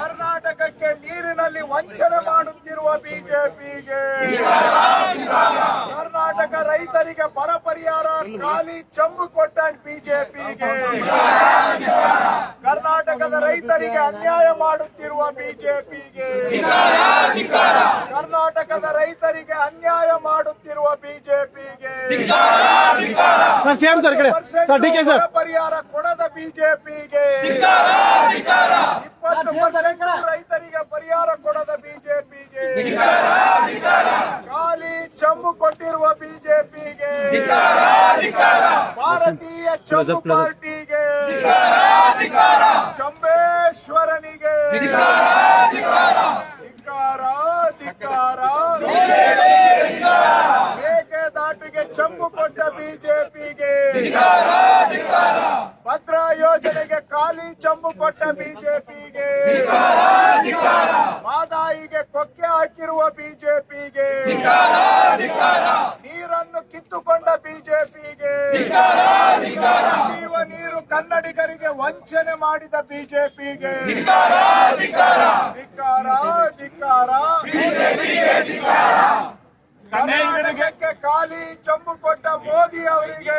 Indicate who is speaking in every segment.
Speaker 1: ಕರ್ನಾಟಕಕ್ಕೆ ನೀರಿನಲ್ಲಿ ವಂಚನೆ ಮಾಡುತ್ತಿರುವ ಬಿಜೆಪಿಗೆ. ಕರ್ನಾಟಕ ರೈತರಿಗೆ ಬರ ಪರಿಹಾರ ಖಾಲಿ ಚಂಬು ಕೊಟ್ಟ ಬಿಜೆಪಿಗೆ. ಕರ್ನಾಟಕದ ರೈತರಿಗೆ ಅನ್ಯಾಯ ಮಾಡುತ್ತಿರುವ ಬಿಜೆಪಿಗೆ. ಕರ್ನಾಟಕದ ರೈತರಿಗೆ ಅನ್ಯಾಯ ಮಾಡುತ್ತಿರುವ ಬಿಜೆಪಿಗೆ.
Speaker 2: ಸರ್ ಸಿಎಂ ಸರ್ ಕಡೆ. Sir D K sir.
Speaker 1: ಪರಿಹಾರ ಕೊಡದ ಬಿಜೆಪಿಗೆ. ಇಪ್ಪತ್ತು ಪರ್ಸೆಂಟ್ ರೈತರಿಗೆ ಪರಿಹಾರ ಕೊಡದ ಬಿಜೆಪಿಗೆ. ಖಾಲಿ ಚಂಬು ಕೊಟ್ಟಿರುವ ಬಿಜೆಪಿಗೆ. ಭಾರತೀಯ ಚಂಬು ಪಾರ್ಟಿಗೆ ಚಂಬೇಶ್ವರನಿಗೆ ಧಿಕ್ಕಾರ ಧಿಕ್ಕಾರ ಮೇಕೆದಾಟಿಗೆ ಚಂಬು ಕೊಟ್ಟ ಬಿಜೆಪಿಗೆ ಭದ್ರಾ ಯೋಜನೆಗೆ ಖಾಲಿ ಚಂಬು ಕೊಟ್ಟ ಬಿಜೆಪಿಗೆ. ಮಾದಾಯಿಗೆ ಕೊಕ್ಕೆ ಹಾಕಿರುವ ಬಿಜೆಪಿಗೆ. ನೀರನ್ನು ಕಿತ್ತುಕೊಂಡ ಬಿಜೆಪಿಗೆ. ಕುಡಿಯುವ ನೀರು ಕನ್ನಡಿಗರಿಗೆ ವಂಚನೆ ಮಾಡಿದ ಬಿಜೆಪಿಗೆ. ಧಿಕ್ಕಾರ ಧಿಕ್ಕಾರ. ಕರ್ನಾಟಕಕ್ಕೆ ಖಾಲಿ ಚಂಬು ಕೊಟ್ಟ ಮೋದಿ ಅವರಿಗೆ.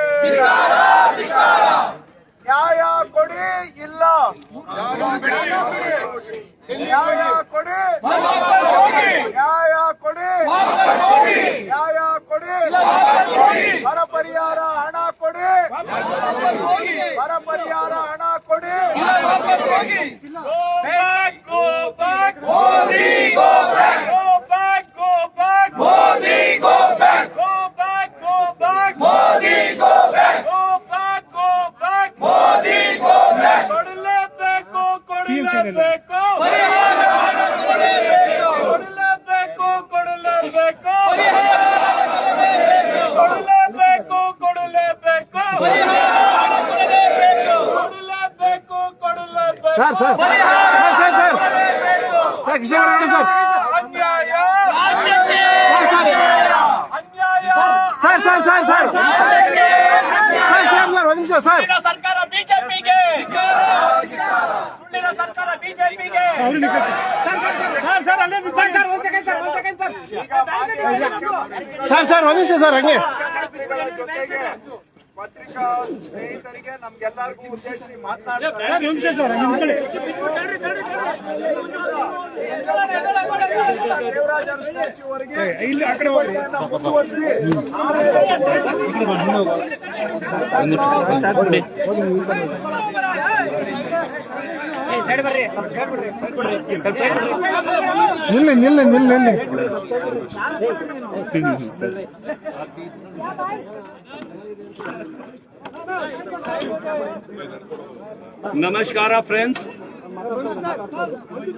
Speaker 1: ನ್ಯಾಯ ಕೊಡಿ ಇಲ್ಲ ನ್ಯಾಯ ಕೊಡಿ ನ್ಯಾಯ ಕೊಡಿ ನ್ಯಾಯ ಕೊಡಿ ಬರ ಪರಿಹಾರ ಹಣ ಕೊಡಿ ಬರ ಪರಿಹಾರ ಹಣ ಕೊಡಿ
Speaker 3: sir. Sir sir sir. Kishan Gowda sir. Sir sir sir sir sir. ಒಂದು
Speaker 2: ಸರ್. ಸರ್ ಸರ್ಕಾರ ಬಿಜೆಪಿಗೆ. ಸುಳ್ಳಿನ ಸರ್ಕಾರ ಬಿಜೆಪಿಗೆ. ಸರ್ ಸರ್ ಅಲ್ಲೇ ಸರ್. ಸರ್ ಒಂದು ಸೆಕೆಂಡ್ ಸರ್ ಒಂದು ಸರ್. ಸರ್ ಸರ್ ಸರ್ ಹಂಗೆ
Speaker 1: ಪತ್ರಿಕಾ ಸ್ನೇಹಿತರಿಗೆ ನಮ್ಗೆಲ್ಲರಿಗೂ ಉದ್ದೇಶಿಸಿ ದೇವರಾಜನ ಸ್ಟ್ಯಾಚ್ಯೂವರೆಗೆ ಮುಂದುವರಿಸಿ.
Speaker 2: ಆಮೇಲೆ ನಿಲ್ಲಿ ನಿಲ್ಲಿ ನಿಲ್ಲಿ ನಿಲ್ಲಿ
Speaker 3: Namaskara, friends.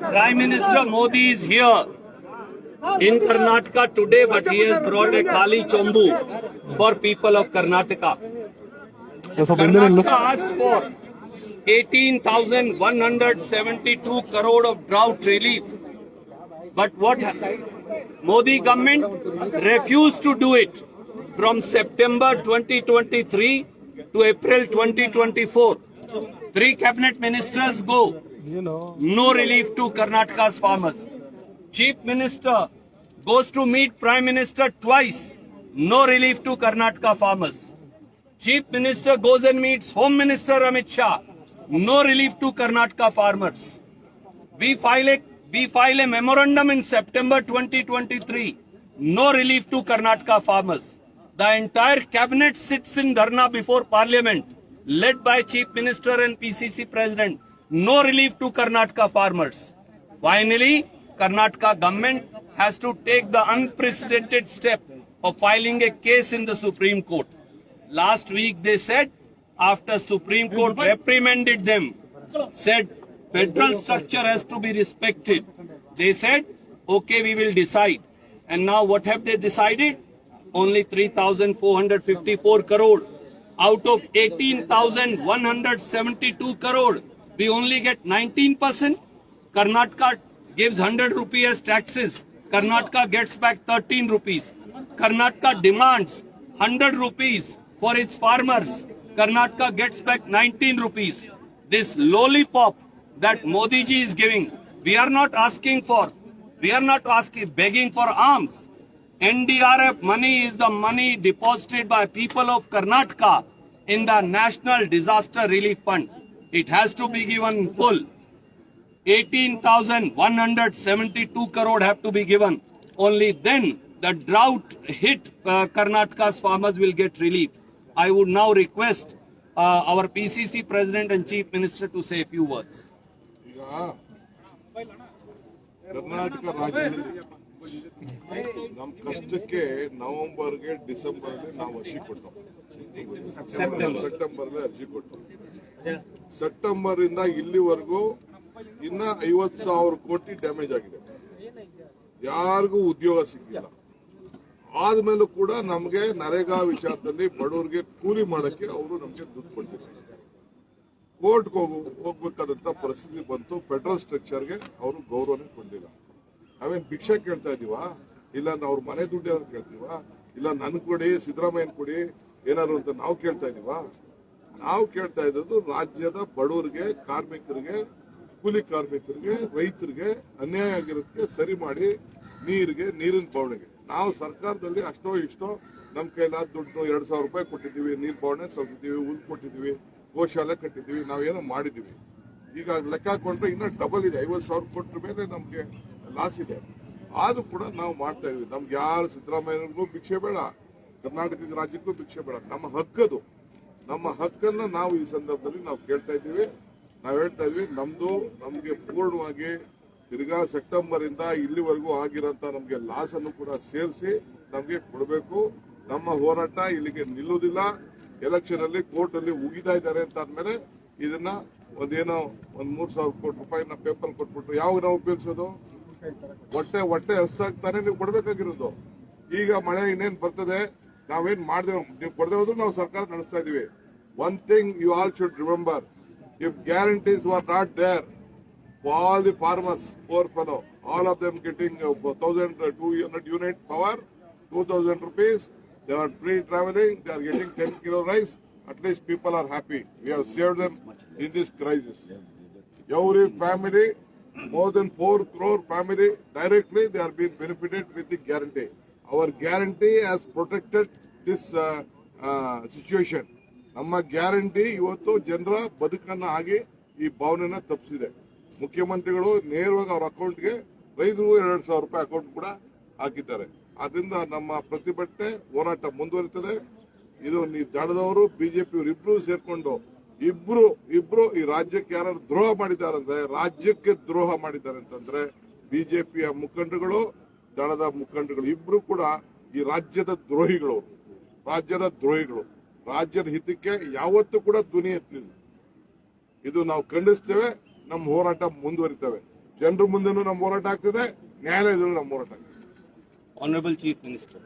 Speaker 3: Prime Minister Modi is here in Karnataka today, but he has brought a Kali Chombu for people of Karnataka.
Speaker 2: ಸ್ವಲ್ಪ ಹಿಂದೆ ನಿಲ್ಲು
Speaker 3: Karnataka asked for 18,172 crore of drought relief. But what? Modi government refused to do it from September 2023 to April 2024. Three cabinet ministers go. No relief to Karnataka's farmers. Chief Minister goes to meet Prime Minister twice. No relief to Karnataka farmers. Chief Minister goes and meets Home Minister Amit Shah. No relief to Karnataka farmers. We file a we file a memorandum in September 2023. No relief to Karnataka farmers. The entire cabinet sits in dharna before parliament, led by Chief Minister and PCC President. No relief to Karnataka farmers. Finally, Karnataka government has to take the unprecedented step of filing a case in the Supreme Court. Last week they said, after Supreme Court reprimanded them, said federal structure has to be respected. They said, okay, we will decide. And now what have they decided? Only 3,454 crore. Out of 18,172 crore, we only get 19%. Karnataka gives 100 rupees as taxes. Karnataka gets back 13 rupees. Karnataka demands 100 rupees for its farmers. Karnataka gets back 19 rupees. This lollipop that Modi ji is giving, we are not asking for, we are not asking, begging for arms. NDRF money is the money deposited by people of Karnataka in the National Disaster Relief Fund. It has to be given full. 18,172 crore have to be given. Only then the drought hit uh, Karnataka's farmers will get relief. I would now request uh, our PCC President and Chief Minister to say a few words.
Speaker 4: Karnataka ರಾಜ್ಯದಲ್ಲಿ ನಮ್ಮ ಕಷ್ಟಕ್ಕೆ ನವೆಂಬರ್ಗೆ ಡಿಸೆಂಬರ್ಗೆ ನಾವು ಅರ್ಜಿ ಕೊಟ್ಟವು September. ಅರ್ಜಿ ಕೊಟ್ಟು September ಇಂದ ಇಲ್ಲಿವರೆಗೂ ಇನ್ನ ಐವತ್ ಸಾವಿರ ಕೋಟಿ ಡ್ಯಾಮೇಜ್ ಆಗಿದೆ. ಯಾರಿಗೂ ಉದ್ಯೋಗ ಸಿಕ್ಕಿಲ್ಲ ಆದ್ಮೇಲೂ ಕೂಡ ನಮಗೆ ನರೇಗಾ ವಿಚಾರದಲ್ಲಿ ಬಡವರಿಗೆ ಕೂಲಿ ಮಾಡಕ್ಕೆ ಅವರು ನಮಗೆ ದುಡ್ಡು ಕೊಡ್ತಿದ್ದಾರೆ. ಕೋರ್ಟ್ಗೆ ಹೋಗು, ಹೋಗ್ಬೇಕಾದಂತ ಪರಿಸ್ಥಿತಿ ಬಂತು. ಫೆಡರಲ್ ಸ್ಟ್ರಕ್ಚರ್ಗೆ ಅವರು ಗೌರವನೇ ಕೊಡ್ಲಿಲ್ಲ. ನಾವೇನ್ ಭಿಕ್ಷೆ ಕೇಳ್ತಾ ಇದೀವಾ? ಇಲ್ಲ ಅವ್ರ ಮನೆ ದುಡ್ಡು ಏನಾದ್ರು ಕೇಳ್ತೀವಾ? ಇಲ್ಲ ನನ್ ಕೊಡಿ, ಸಿದ್ದರಾಮಯ್ಯನ್ ಕೊಡಿ, ಏನಾದ್ರು ಅಂತ ನಾವು ಕೇಳ್ತಾ ಇದೀವಾ? ನಾವು ಕೇಳ್ತಾ ಇದ್ದದ್ದು ರಾಜ್ಯದ ಬಡವರಿಗೆ, ಕಾರ್ಮಿಕರಿಗೆ, ಕೂಲಿ ಕಾರ್ಮಿಕರಿಗೆ, ರೈತರಿಗೆ ಅನ್ಯಾಯ ಆಗಿರೋದಕ್ಕೆ ಸರಿ ಮಾಡಿ ನೀರಿಗೆ, ನೀರಿನ ಬವಣೆಗೆ. ನಾವು ಸರ್ಕಾರದಲ್ಲಿ ಅಷ್ಟೋ ಇಷ್ಟೋ ನಮ್ಮ ಕೈಲಾದ ದುಡ್ಡು ಎರಡ್ ಸಾವಿರ ರೂಪಾಯಿ ಕೊಟ್ಟಿದ್ದೀವಿ, ನೀರು ಬವಣೆ ಸೌತಿದ್ದೀವಿ ಉಲ್ ಕೊಟ್ಟಿದ್ದೀವಿ, ಗೋಶಾಲೆ ಕಟ್ಟಿದ್ದೀವಿ, ನಾವೇನೋ ಮಾಡಿದ್ದೀವಿ. ಈಗ ಲೆಕ್ಕ ಹಾಕೊಂಡ್ರೆ ಇನ್ನೂ ಡಬಲ್ ಇದೆ, ಐವತ್ತು ಸಾವಿರ ಕೊಟ್ಟರ ಮೇಲೆ ನಮಗೆ ಲಾಸ್ ಇದೆ. ಆದರೂ ಕೂಡ ನಾವು ಮಾಡ್ತಾ ಇದೀವಿ ನಮ್ಗೆ ಯಾರು ಸಿದ್ದರಾಮಯ್ಯನಿಗೂ ಭಿಕ್ಷೆ ಬೇಡ, ಕರ್ನಾಟಕದ ರಾಜ್ಯಕ್ಕೂ ಭಿಕ್ಷೆ ಬೇಡ. ನಮ್ಮ ಹಕ್ಕದು. ನಮ್ಮ ಹಕ್ಕನ್ನ ನಾವು ಈ ಸಂದರ್ಭದಲ್ಲಿ ನಾವು ಕೇಳ್ತಾ ಇದ್ದೀವಿ. ನಾವು ಹೇಳ್ತಾ ಇದ್ವಿ ನಮ್ದು ನಮಗೆ ಪೂರ್ಣವಾಗಿ ತಿರ್ಗಾ ಸೆಪ್ಟೆಂಬರ್ ಇಂದ ಇಲ್ಲಿವರೆಗೂ ಆಗಿರೋಂತ ನಮಗೆ ಲಾಸ್ ಅನ್ನು ಕೂಡ ಸೇರಿಸಿ ನಮಗೆ ಕೊಡಬೇಕು. ನಮ್ಮ ಹೋರಾಟ ಇಲ್ಲಿಗೆ ನಿಲ್ಲುವುದಿಲ್ಲ. ಎಲೆಕ್ಷನ್ ಅಲ್ಲಿ ಕೋರ್ಟ್ ಅಲ್ಲಿ ಉಗಿತಾ ಇದ್ದಾರೆ ಅಂತ ಆದ್ಮೇಲೆ ಇದನ್ನ ಒಂದೇನೋ ಒಂದ್ ಮೂರ್ ಸಾವಿರ ಕೋಟಿ ರೂಪಾಯಿನ ಪೇಪರ್ ಕೊಟ್ಬಿಟ್ರು. ಯಾವ ನಾವು ಉಪಯೋಗಿಸೋದು? ಹೊಟ್ಟೆ ಹೊಟ್ಟೆ ಹಸ್ಸಾಗ್ತಾನೆ ನೀವು ಕೊಡ್ಬೇಕಾಗಿರೋದು. ಈಗ ಮಳೆ ಇನ್ನೇನ್ ಬರ್ತದೆ? ನಾವೇನ್ ಮಾಡ್ದೇವ್ ನೀವು ಕೊಡದೆ ಹೋದ್ರು ನಾವು ಸರ್ಕಾರ ನಡೆಸ್ತಾ ಇದೀವಿ. One thing you all should remember if guarantees are not there all the farmers, poor fellow, all of them getting uh, 1,200 unit power, 2,000 rupees. They are free traveling. They are getting 10 kilo rice. At least people are happy. We have saved them in this crisis. Every family, more than 4 crore family, directly they are being benefited with the guarantee. Our guarantee has protected this uh, uh, situation. ನಮ್ಮ guarantee ಇವತ್ತು ಜನರ ಬದುಕನ್ನ ಆಗಿ ಈ ಭಾವನೆನ ತಪ್ಪಿಸಿದೆ ಮುಖ್ಯಮಂತ್ರಿಗಳು ನೇರವಾಗಿ ಅವ್ರ ಅಕೌಂಟ್ಗೆ ರೈತರು ಎರಡು ಸಾವಿರ ರೂಪಾಯಿ ಅಕೌಂಟ್ ಕೂಡ ಹಾಕಿದ್ದಾರೆ. ಆದ್ರಿಂದ ನಮ್ಮ ಪ್ರತಿಭಟನೆ ಹೋರಾಟ ಮುಂದುವರಿತದೆ. ಇದು ಈ ದಡದವರು ಬಿಜೆಪಿ ಇಬ್ರು ಸೇರ್ಕೊಂಡು ಇಬ್ರು ಇಬ್ರು ಈ ರಾಜ್ಯಕ್ಕೆ ಯಾರು ದ್ರೋಹ ಮಾಡಿದ್ದಾರೆ ಅಂದ್ರೆ ರಾಜ್ಯಕ್ಕೆ ದ್ರೋಹ ಮಾಡಿದ್ದಾರೆ ಅಂತಂದ್ರೆ ಬಿಜೆಪಿಯ ಮುಖಂಡರುಗಳು ದಳದ ಮುಖಂಡರುಗಳು ಇಬ್ರು ಕೂಡ ಈ ರಾಜ್ಯದ ದ್ರೋಹಿಗಳು. ರಾಜ್ಯದ ದ್ರೋಹಿಗಳು. ರಾಜ್ಯದ ಹಿತಕ್ಕೆ ಯಾವತ್ತೂ ಕೂಡ ಧ್ವನಿ ಎತ್ತಲಿಲ್ಲ. ಇದು ನಾವು ಖಂಡಿಸ್ತೇವೆ. ನಮ್ಮ ಹೋರಾಟ ಮುಂದುವರಿತವೆ ಜನರ ಮುಂದೆನೂ ನಮ್ಮ ಹೋರಾಟ ಆಗ್ತದೆ, ನ್ಯಾಯಾಲಯದಲ್ಲೂ ನಮ್ಮ ಹೋರಾಟ ಆಗ್ತದೆ
Speaker 3: ಆನರಬಲ್ ಚೀಫ್ Minister.